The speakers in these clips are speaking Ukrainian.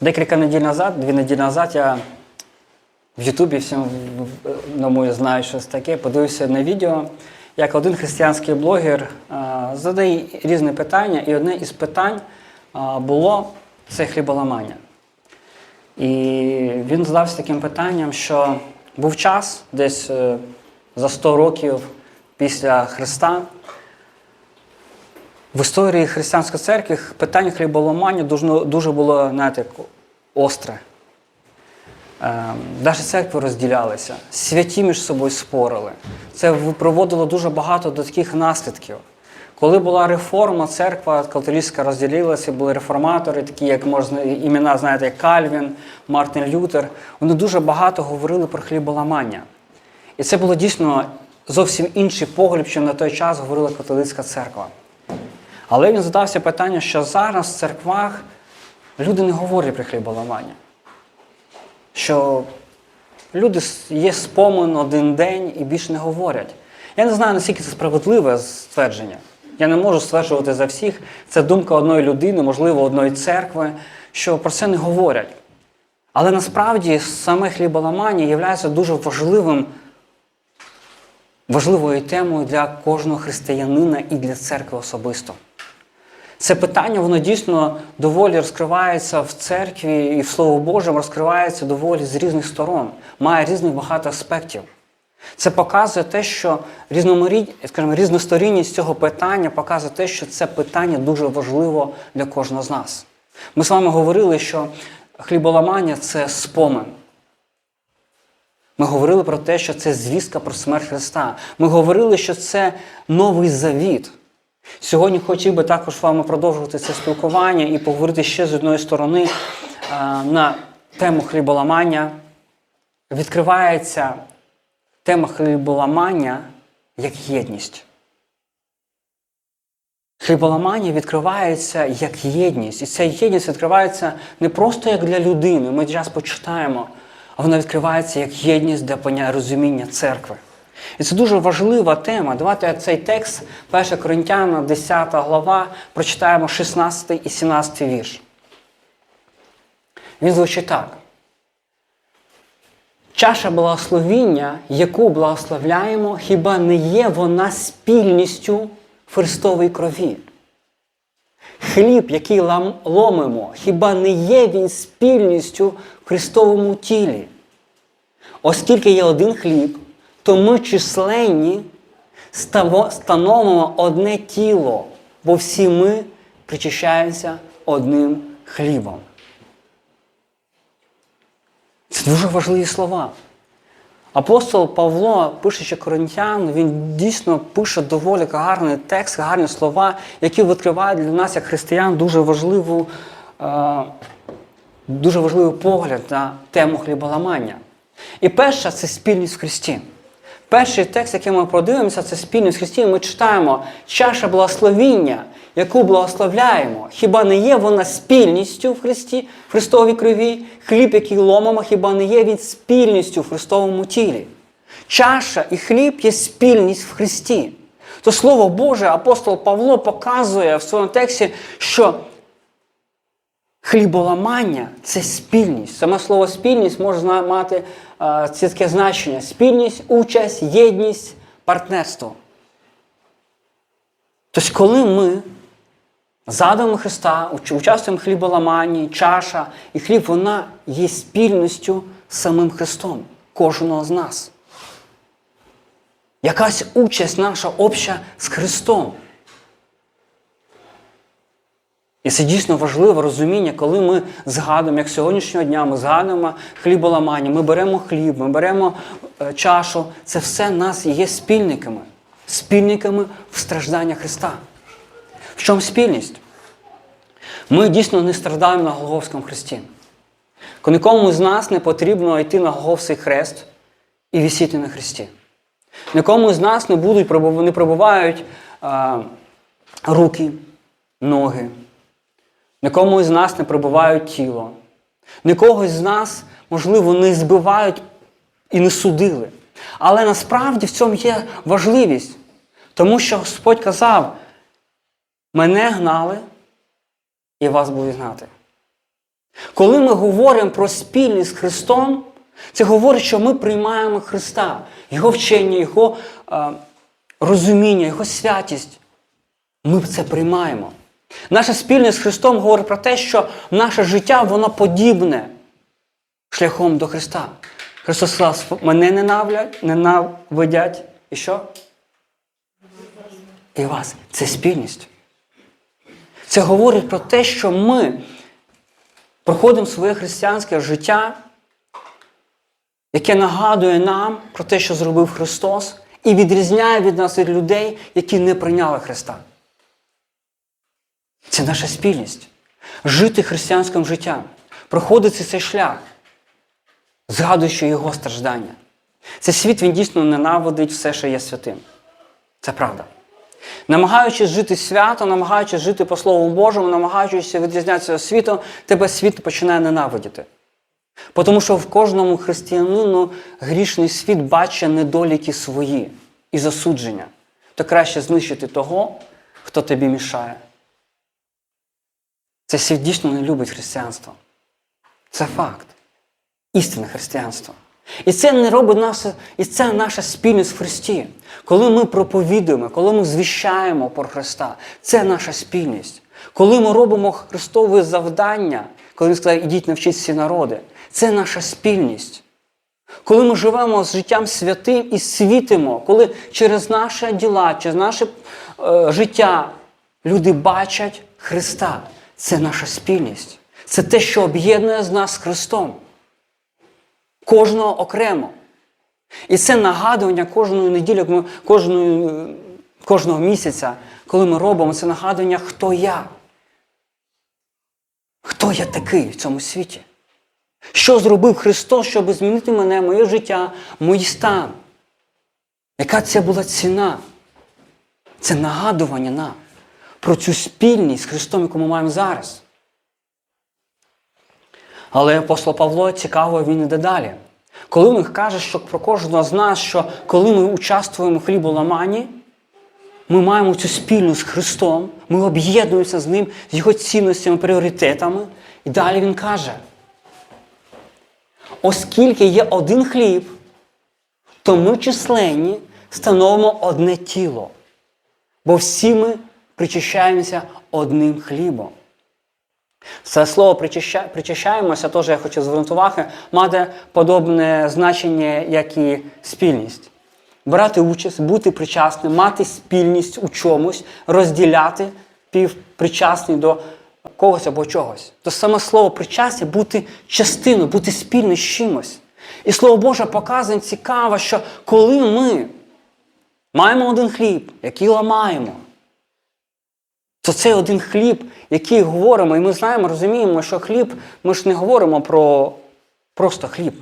Декілька неділь назад, дві неділі назад, я в Ютубі всім думаю, знаю щось таке, подивився на відео, як один християнський блогер задає різні питання, і одне із питань було це хліболамання. І він задався таким питанням, що був час десь е, за 100 років після Христа. В історії християнської церкви питання хліболамання дуже, дуже було знаєте, остре. Навіть церкви розділялися, святі між собою спорили. Це приводило дуже багато до таких наслідків. Коли була реформа, церква католицька розділилася, були реформатори, такі, як можна імена, знаєте, як Кальвін, Мартин Лютер. Вони дуже багато говорили про хліболамання. І це було дійсно зовсім інший погляд, що на той час говорила католицька церква. Але він задався питання, що зараз в церквах люди не говорять про хліболамання. Що люди є спомин один день і більше не говорять. Я не знаю, наскільки це справедливе ствердження. Я не можу стверджувати за всіх. Це думка одної людини, можливо, одної церкви, що про це не говорять. Але насправді саме хліболамання є дуже важливим, важливою темою для кожного християнина і для церкви особисто. Це питання, воно дійсно доволі розкривається в церкві і в Слово Божому розкривається доволі з різних сторон, має різних багато аспектів. Це показує те, що скажімо, різносторінність цього питання показує те, що це питання дуже важливо для кожного з нас. Ми з вами говорили, що хліболамання це спомин. Ми говорили про те, що це звістка про смерть Христа. Ми говорили, що це новий завіт. Сьогодні хотів би також з вами продовжувати це спілкування і поговорити ще з одної сторони на тему хліболамання. Відкривається тема хліболамання як єдність. Хліболамання відкривається як єдність. І ця єдність відкривається не просто як для людини, ми зараз почитаємо, а вона відкривається як єдність для розуміння церкви. І це дуже важлива тема. Давайте цей текст, 1 Коринтяна, 10 глава, прочитаємо 16 і 17 вірш. Він звучить так. Чаша благословіння, яку благословляємо, хіба не є вона спільністю в Христовій крові? Хліб, який ломимо, хіба не є він спільністю в Христовому тілі? Оскільки є один хліб, то ми численні становимо одне тіло, бо всі ми причащаємося одним хлібом. Це дуже важливі слова. Апостол Павло, пишучи Коринтян, він дійсно пише доволі гарний текст, гарні слова, які відкривають для нас, як християн, дуже важливу, дуже важливий погляд на тему хліболамання. І перша це спільність в Христі. Перший текст, який ми продивимося, це спільність в Христі. Ми читаємо чаша благословіння, яку благословляємо. Хіба не є вона спільністю в Христі, в Христовій крові? Хліб, який ломимо, хіба не є він спільністю в Христовому тілі? Чаша і хліб є спільність в Христі. То Слово Боже, апостол Павло показує в своєму тексті, що хліболамання це спільність. Саме слово спільність може мати це таке значення: спільність, участь, єдність, партнерство. Тобто, коли ми задуємо Христа, участвуємо в хліболаманні, чаша і хліб, вона є спільністю з самим Христом, кожного з нас. Якась участь наша обща з Христом. І це дійсно важливе розуміння, коли ми згадуємо, як сьогоднішнього дня ми згадуємо хліболамання, ми беремо хліб, ми беремо е, чашу. Це все нас є спільниками, спільниками в страждання Христа. В чому спільність? Ми дійсно не страдаємо на Голговському хресті. Нікому з нас не потрібно йти на Голговський хрест і висіти на хресті. Нікому з нас не будуть, не пробувають а, руки, ноги. Нікому з нас не прибувають тіло. Нікого з нас, можливо, не збивають і не судили. Але насправді в цьому є важливість. Тому що Господь казав, мене гнали і вас будуть гнати. Коли ми говоримо про спільність з Христом, це говорить, що ми приймаємо Христа, Його вчення, Його е, розуміння, Його святість. Ми це приймаємо. Наша спільність з Христом говорить про те, що наше життя воно подібне шляхом до Христа. Христос сказав, мене ненавлять, ненавидять. І що? І вас. Це спільність. Це говорить про те, що ми проходимо своє християнське життя, яке нагадує нам про те, що зробив Христос, і відрізняє від нас від людей, які не прийняли Христа. Це наша спільність. Жити християнським життям, проходити цей шлях, згадуючи його страждання. Цей світ він дійсно ненавидить все, що є святим. Це правда. Намагаючись жити свято, намагаючись жити по Слову Божому, намагаючись відрізнятися від світу, тебе світ починає ненавидіти. Тому що в кожному християнину грішний світ бачить недоліки свої і засудження. То краще знищити того, хто тобі мішає. Цей світ дійсно не любить християнство. Це факт. Істинне християнство. І це не робить нас, і це наша спільність в Христі. Коли ми проповідуємо, коли ми звіщаємо про Христа, це наша спільність. Коли ми робимо Христове завдання, коли Він сказав, ідіть навчіть всі народи, це наша спільність. Коли ми живемо з життям святим і світимо, коли через наші діла, через наше е, життя люди бачать Христа, це наша спільність. Це те, що об'єднує з нас Христом. Кожного окремо. І це нагадування кожної неділі, кожної, кожного місяця, коли ми робимо це нагадування, хто я. Хто я такий в цьому світі? Що зробив Христос, щоб змінити мене, моє життя, мій стан? Яка це була ціна? Це нагадування нам про цю спільність з Христом, яку ми маємо зараз. Але апостол Павло цікаво, він іде далі. Коли він каже, що про кожного з нас, що коли ми участвуємо в хліболаманні, ми маємо цю спільність з Христом, ми об'єднуємося з Ним, з Його цінностями, пріоритетами. І далі він каже: оскільки є один хліб, то ми численні становимо одне тіло, бо всі ми причащаємося одним хлібом. Це слово причащаємося, теж я хочу звернути увагу, має подобне значення, як і спільність. Брати участь, бути причасним, мати спільність у чомусь, розділяти півпричасний до когось або чогось. То саме слово причастя бути частиною, бути спільним з чимось. І слово Боже показує цікаво, що коли ми маємо один хліб, який ламаємо, то цей один хліб, який говоримо, і ми знаємо, розуміємо, що хліб, ми ж не говоримо про просто хліб.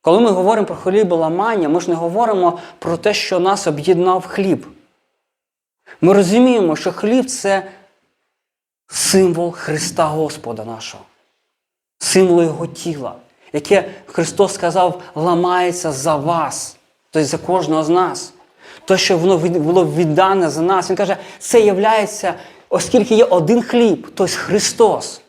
Коли ми говоримо про хліболамання, ми ж не говоримо про те, що нас об'єднав хліб. Ми розуміємо, що хліб це символ Христа Господа нашого, символ Його тіла, яке Христос сказав, ламається за вас, тобто за кожного з нас. То, що воно було віддане за нас. Він каже, це являється, оскільки є один хліб, тобто Христос,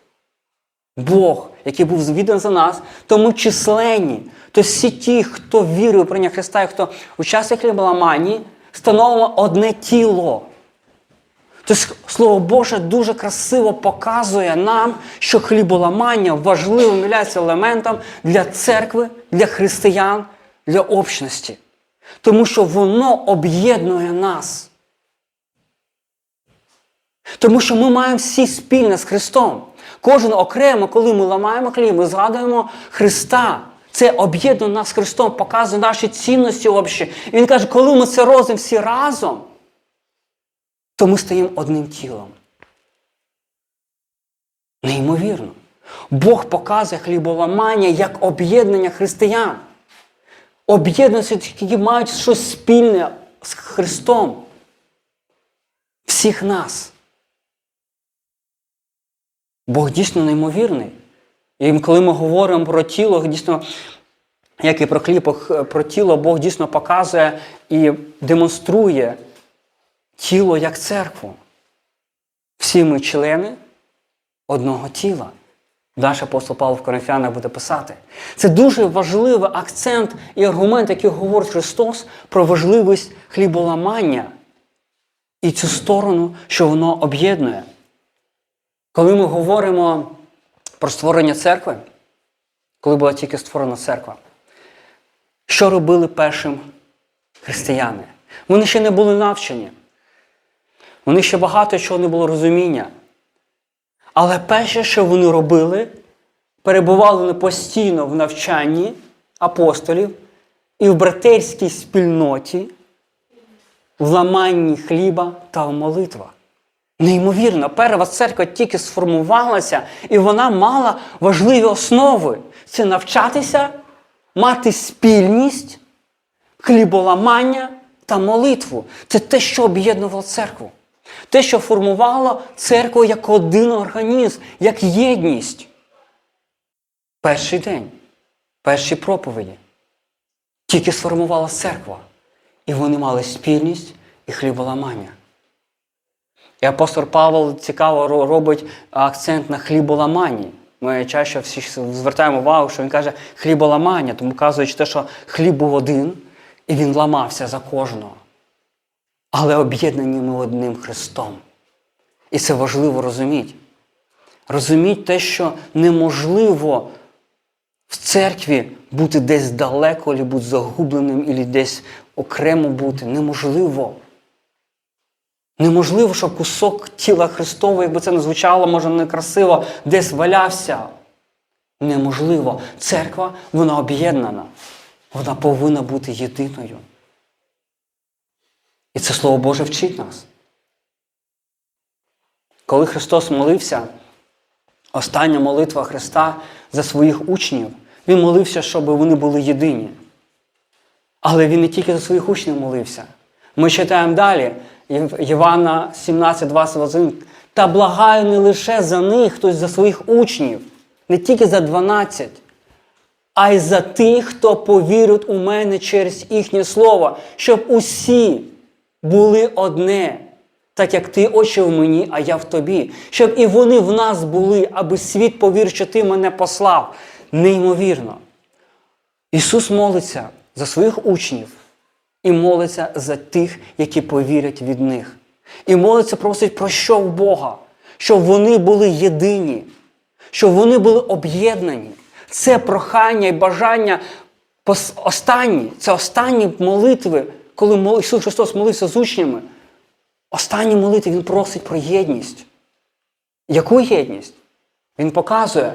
Бог, який був відданий за нас, то ми численні. То всі ті, хто вірив у прийняття Христа, і хто учасник хліболамані, становимо одне тіло. Тобто Слово Боже дуже красиво показує нам, що хліболамання важливим є елементом для церкви, для християн, для общності. Тому що воно об'єднує нас. Тому що ми маємо всі спільне з Христом. Кожен окремо, коли ми ламаємо хліб, ми згадуємо Христа. Це об'єднує нас з Христом, показує наші цінності общі. І Він каже, коли ми це робимо всі разом, то ми стаємо одним тілом. Неймовірно. Бог показує хліболамання як об'єднання християн. Об'єднуються, які мають щось спільне з Христом. Всіх нас. Бог дійсно неймовірний. І коли ми говоримо про тіло, дійсно, як і про хліб, про тіло, Бог дійсно показує і демонструє тіло як церкву. Всі ми члени одного тіла. Наш апостол Павло в Коринфянах буде писати. Це дуже важливий акцент і аргумент, який говорить Христос про важливість хліболамання і цю сторону, що воно об'єднує. Коли ми говоримо про створення церкви, коли була тільки створена церква, що робили першим християни? Вони ще не були навчені. Вони ще багато чого не було розуміння. Але перше, що вони робили, перебували постійно в навчанні апостолів і в братерській спільноті, в ламанні хліба та в молитвах. Неймовірно, перша церква тільки сформувалася, і вона мала важливі основи: це навчатися, мати спільність, хліболамання та молитву. Це те, що об'єднувало церкву. Те, що формувало церкву як один організм, як єдність. Перший день, перші проповіді. Тільки сформувала церква. І вони мали спільність і хліболамання. І апостол Павло цікаво робить акцент на хліболаманні. Ми чаще всі звертаємо увагу, що він каже хліболамання, тому вказуючи те, що хліб був один, і він ламався за кожного. Але об'єднані ми одним Христом. І це важливо розуміти. Розуміть те, що неможливо в церкві бути десь далеко, або бути загубленим, або десь окремо бути. Неможливо. Неможливо, щоб кусок тіла Христового, якби це не звучало, може, некрасиво, десь валявся. Неможливо. Церква, вона об'єднана. Вона повинна бути єдиною. І це Слово Боже вчить нас. Коли Христос молився, остання молитва Христа за своїх учнів, Він молився, щоб вони були єдині. Але Він не тільки за своїх учнів молився. Ми читаємо далі, Євана 17, 21. Та благаю не лише за них, хтось за своїх учнів, не тільки за 12, а й за тих, хто повірить у мене через їхнє слово, щоб усі були одне, так як ти очі в мені, а я в тобі, щоб і вони в нас були, аби світ повірив, що ти мене послав. Неймовірно. Ісус молиться за своїх учнів і молиться за тих, які повірять від них. І молиться, просить про що в Бога, щоб вони були єдині, щоб вони були об'єднані. Це прохання і бажання останні, це останні молитви, коли Ісус Христос молився з учнями. Останні молитви Він просить про єдність. Яку єдність? Він показує.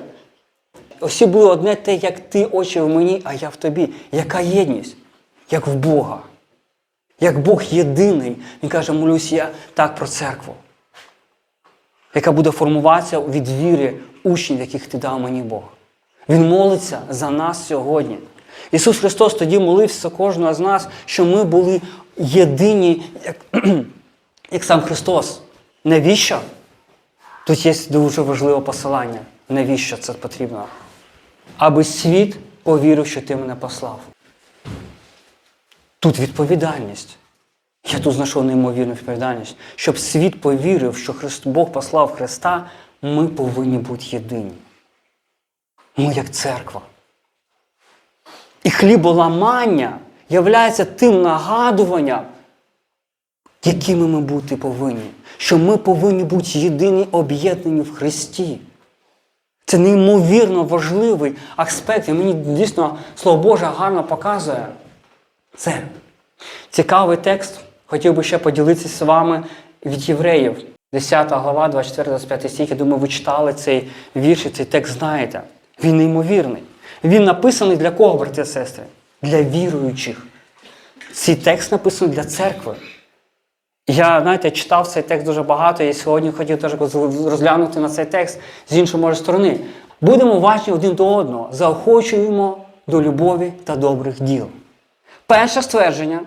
Усі були одне те, як ти очі в мені, а я в тобі. Яка єдність? Як в Бога. Як Бог єдиний. Він каже, молюсь я так про церкву, яка буде формуватися від віри учнів, яких ти дав мені Бог. Він молиться за нас сьогодні. Ісус Христос тоді молився кожного з нас, що ми були єдині, як, як сам Христос. Навіщо? Тут є дуже важливе посилання. Навіщо це потрібно? Аби світ повірив, що ти мене послав. Тут відповідальність. Я тут знайшов неймовірну відповідальність. Щоб світ повірив, що Христ, Бог послав Христа, ми повинні бути єдині. Ми як церква. І хліболамання являється тим нагадуванням, якими ми бути повинні. Що ми повинні бути єдині, об'єднані в Христі. Це неймовірно важливий аспект, і мені дійсно Слово Боже гарно показує це. Цікавий текст. Хотів би ще поділитися з вами від євреїв. 10 глава, 24-25 стих. Я думаю, ви читали цей вірш і цей текст знаєте. Він неймовірний. Він написаний для кого, брати і сестри? Для віруючих. Цей текст написаний для церкви. Я, знаєте, читав цей текст дуже багато, і сьогодні хотів теж розглянути на цей текст з іншої може сторони. Будемо уважні один до одного, заохочуємо до любові та добрих діл. Перше ствердження,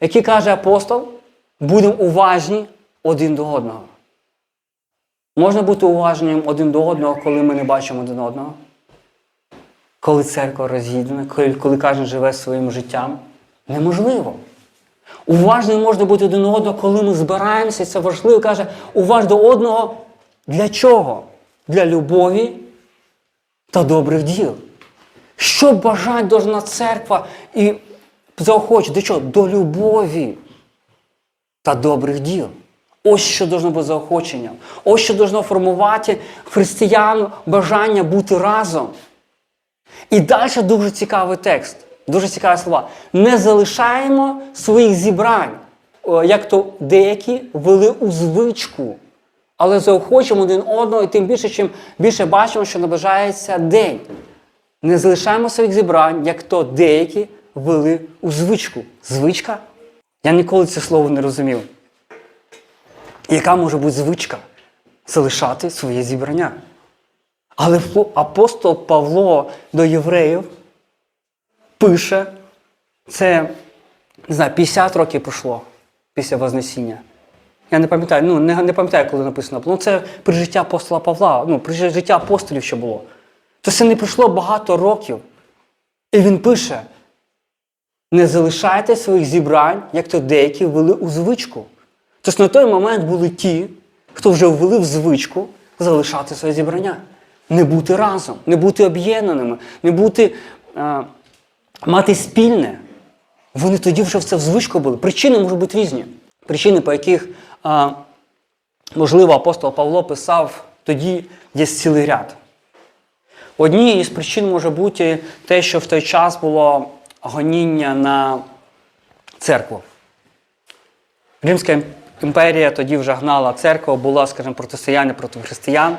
яке каже апостол, будемо уважні один до одного. Можна бути уважним один до одного, коли ми не бачимо один одного. Коли церква роз'їдена, коли, коли кожен живе своїм життям. Неможливо. Уважним можна бути один до одного, коли ми збираємося, і це важливо, каже, уваж до одного для чого? Для любові та добрих діл. Що бажать должна церква і заохочує до чого? До любові та добрих діл. Ось що должно бути заохоченням. Ось що должно формувати християн бажання бути разом. І далі дуже цікавий текст, дуже цікаві слова. Не залишаємо своїх зібрань, як то деякі вели у звичку, але заохочуємо один одного, і тим більше, чим більше бачимо, що наближається день. Не залишаємо своїх зібрань, як то деякі вели у звичку. Звичка? Я ніколи це слово не розумів. Яка може бути звичка залишати своє зібрання? Але апостол Павло до євреїв пише, це не знаю, 50 років пройшло після Вознесіння. Я не пам'ятаю, ну не, не пам'ятаю, коли написано. Ну, це при життя апостола Павла, ну, при життя апостолів ще було. То це не пройшло багато років. І він пише: не залишайте своїх зібрань, як то деякі ввели у звичку. Тож на той момент були ті, хто вже ввели в звичку залишати своє зібрання, не бути разом, не бути об'єднаними, не бути а, мати спільне. Вони тоді вже в це в звичку були. Причини можуть бути різні. Причини, по яких, а, можливо, апостол Павло писав тоді є цілий ряд. Однією із причин може бути те, що в той час було гоніння на церкву. Римська імперія тоді вже гнала церкву, була, скажімо, протистояння проти християн.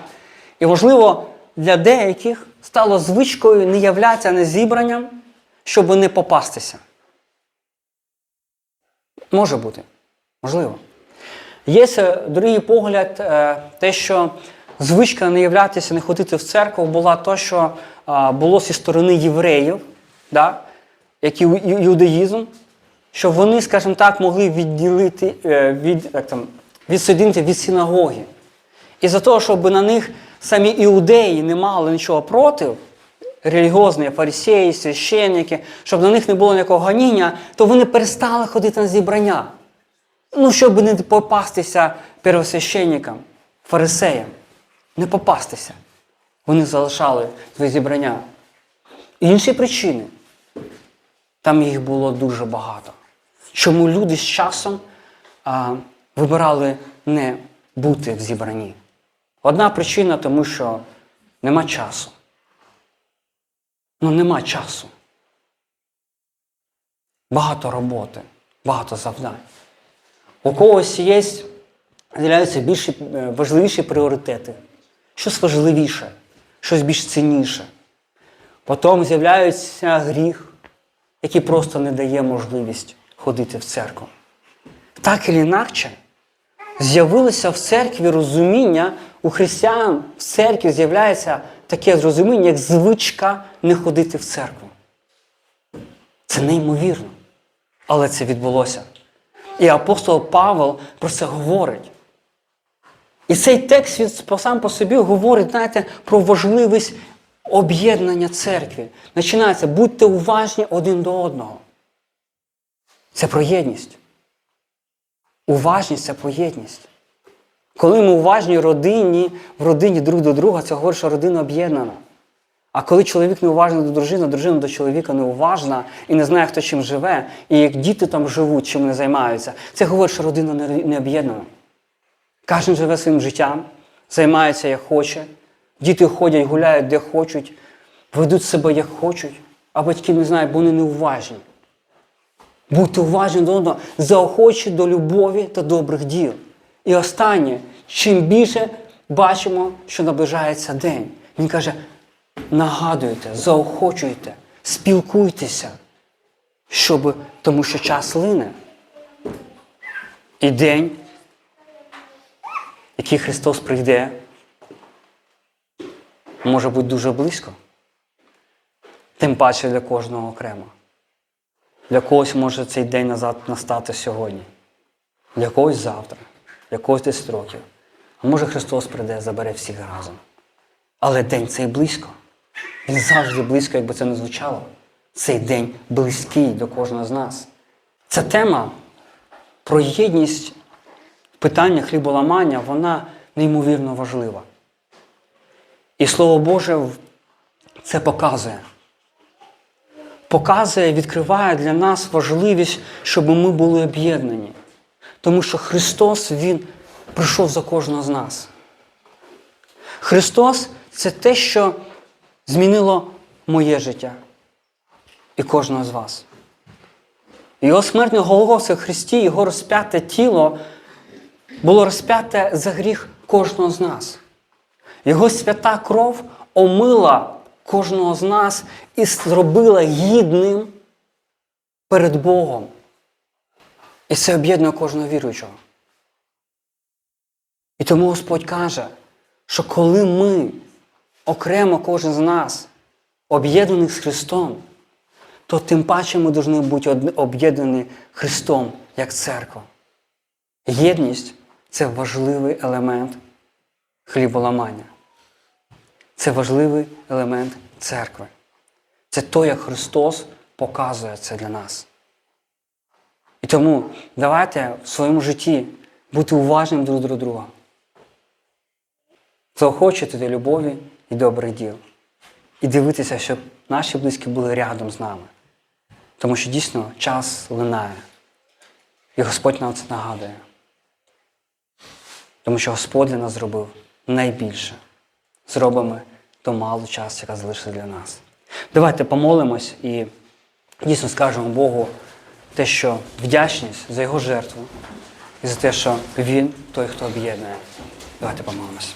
І, можливо, для деяких стало звичкою не являтися незібранням, щоб не попастися. Може бути. Можливо. Є другий погляд, е, те, що звичка не являтися, не ходити в церкву, була то, що було зі сторони євреїв, да, як і ю- іудаїзм, що вони, скажімо так, могли відділити, е, від, як там, відсоединити від синагоги. І за того, щоб на них самі іудеї не мали нічого проти, релігіозні фарисеї, священники, щоб на них не було ніякого ганіння, то вони перестали ходити на зібрання. Ну, щоб не попастися первосвященникам, фарисеям, не попастися. Вони залишали свої зібрання. Інші причини. Там їх було дуже багато. Чому люди з часом а, вибирали не бути в зібранні? Одна причина, тому що нема часу. Ну, нема часу. Багато роботи, багато завдань. У когось є, з'являються більші, е, важливіші пріоритети. Щось важливіше, щось більш цінніше. Потім з'являється гріх, який просто не дає можливість ходити в церкву. Так і інакше, з'явилося в церкві розуміння, у християн в церкві з'являється таке розуміння, як звичка не ходити в церкву. Це неймовірно. Але це відбулося. І апостол Павел про це говорить. І цей текст він сам по собі говорить, знаєте, про важливість об'єднання церкви. Починається, будьте уважні один до одного. Це про єдність. Уважність це про єдність. Коли ми уважні родині, в родині друг до друга, це говорить, що родина об'єднана. А коли чоловік неуважний до дружини, дружина до чоловіка неуважна і не знає, хто чим живе, і як діти там живуть, чим вони займаються, це говорить, що родина не- не об'єднана. Кожен живе своїм життям, займається як хоче, діти ходять, гуляють де хочуть, ведуть себе як хочуть, а батьки не знають, бо вони неуважні. Будьте уважні до одного, заохочі до любові та добрих діл. І останнє, чим більше бачимо, що наближається день. Він каже: нагадуйте, заохочуйте, спілкуйтеся, щоб, тому що час лине. І день, який Христос прийде, може бути дуже близько. Тим паче для кожного окремо. Для когось може цей день назад настати сьогодні, для когось завтра, для когось 10 років. А може Христос прийде, забере всіх разом. Але день цей близько. Він завжди близько, якби це не звучало. Цей день близький до кожного з нас. Ця тема про єдність питання хліболамання, вона неймовірно важлива. І Слово Боже це показує. Показує, відкриває для нас важливість, щоб ми були об'єднані. Тому що Христос Він прийшов за кожного з нас. Христос це те, що змінило моє життя і кожного з вас. Його смерть на Голгофі Христі, Його розп'яте тіло було розп'яте за гріх кожного з нас. Його свята кров омила кожного з нас і зробила гідним перед Богом. І це об'єднує кожного віруючого. І тому Господь каже, що коли ми окремо кожен з нас об'єднаний з Христом, то тим паче ми повинні бути об'єднані Христом як церква. Єдність це важливий елемент хліболамання. Це важливий елемент церкви. Це то, як Христос показує це для нас. І тому давайте в своєму житті бути уважним друг до друга. Заохочувати до любові і добрих діл. І дивитися, щоб наші близькі були рядом з нами. Тому що дійсно час линає. І Господь нам це нагадує. Тому що Господь для нас зробив найбільше. Зробимо ту малу часу, яка залишиться для нас. Давайте помолимось і дійсно скажемо Богу те, що вдячність за Його жертву і за те, що Він той, хто об'єднує. Давайте помолимось.